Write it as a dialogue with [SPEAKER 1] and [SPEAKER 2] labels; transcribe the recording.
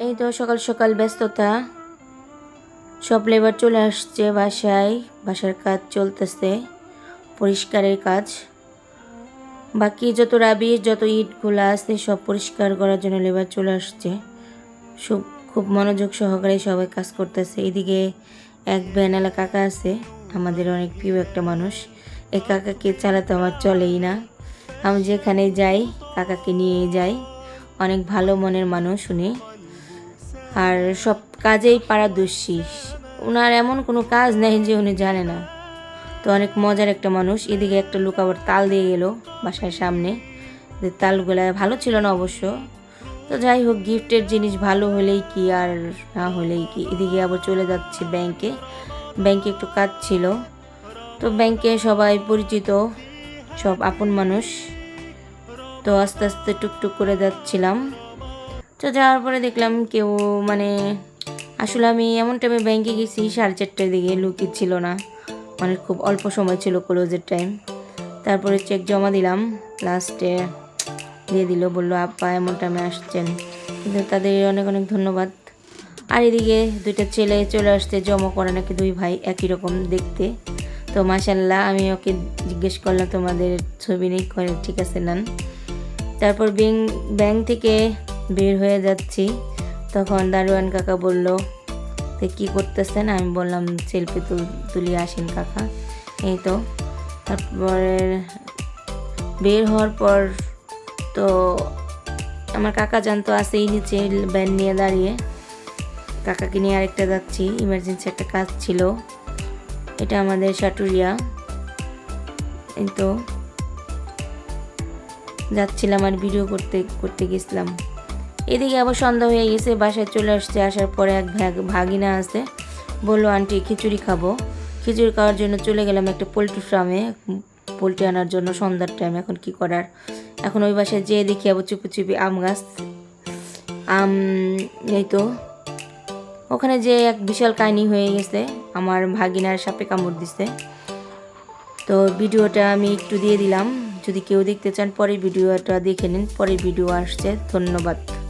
[SPEAKER 1] এই তো সকাল সকাল ব্যস্ততা। সব লেবার চলে আসছে বাসায়। বাসার কাজ চলতেছে, পরিষ্কারের কাজ। বাকি যত রাবিশ, যত ইটগুলো আছে সব পরিষ্কার করার জন্য লেবার চলে আসছে। সব খুব মনোযোগ সহকারে সবাই কাজ করতেছে। এদিকে এক বেনালা কাকা আছে, আমাদের অনেক প্রিয় একটা মানুষ। এই কাকাকে চালাতে আমার চলেই না। আমি যেখানে যাই, কাকাকে নিয়ে যাই। অনেক ভালো মনের মানুষ উনি। আর সব কাজেই পারদর্শী। ওনার এমন কোনো কাজ নেই যে উনি জানে না। তো অনেক মজার একটা মানুষ। এদিকে একটা লোক আবার তাল দিয়ে গেল বাসার সামনে। যে তালগুলা ভালো ছিল না অবশ্য। তো যাই হোক, গিফটের জিনিস ভালো হলেই কি আর না হলেই কি। এদিকে আবার চলে যাচ্ছে ব্যাংকে। ব্যাংকে একটু কাজ ছিল। তো ব্যাংকে সবাই পরিচিত, সব আপন মানুষ। তো আস্তে আস্তে টুকটুক করে যাচ্ছিলাম। তো যাওয়ার পরে দেখলাম কেউ মানে আসলে আমি এমন টাইমে ব্যাংকে গেছি, সাড়ে চারটার দিকে লুকি ছিল না। মানে খুব অল্প সময় ছিল ক্লোজের টাইম তারপরে চেক জমা দিলাম লাস্টে দিয়ে দিল, বলল, আপা, এমন টাইমে আসছেন। কিন্তু তাদের অনেক অনেক ধন্যবাদ। আর এদিকে দুইটা ছেলে চলে আসছে, জমা করা নাকি দুই ভাই একই রকম দেখতে। তো মাসাল্লাহ আমি ওকে জিজ্ঞেস করলাম, তোমাদের ছবি নেই? ঠিক আছে, নেন। তারপর ব্যাংক ব্যাংক থেকে বের হয়ে যাচ্ছি। তখন দারোয়ান কাকা বলল, তো কী করতেছেন? আমি বললাম, সেলফি তুল আসেন কাকা। এই তো। তারপরে বের হওয়ার পর তো আমার কাকা জানতো আসেই নিচে ব্যান নিয়ে দাঁড়িয়ে। কাকাকে নিয়ে আরেকটা যাচ্ছি, ইমার্জেন্সি একটা কাজ ছিল। এটা আমাদের সাটুরিয়া। এই তো। যাচ্ছিলাম আর ভিডিও করতে করতে গেছিলাম। এদিকে আবার সন্ধ্যা হয়ে গেছে, বাসায় চলে আসছে, আসার পরে এক ভাগ ভাগিনা আছে। বলল, আন্টি, খিচুড়ি খাব। খিচুড়ি খাওয়ার জন্য চলে গেলাম একটা পোলট্রি ফার্মে। পোলট্রি আনার জন্য সন্ধ্যার টাইম এখন কি করার? এখন ওই বাসায় যেয়ে দেখি আবার চুপি চুপি আম গাছ। আম, এই তো। ওখানে যে এক বিশাল কাহিনী হয়ে গেছে। আমার ভাগিনার সাপে কামড় দিছে। তো ভিডিওটা আমি একটু দিয়ে দিলাম। যদি কেউ দেখতে চান, পরের ভিডিওটা দেখে নিন। পরের ভিডিও আসছে। ধন্যবাদ।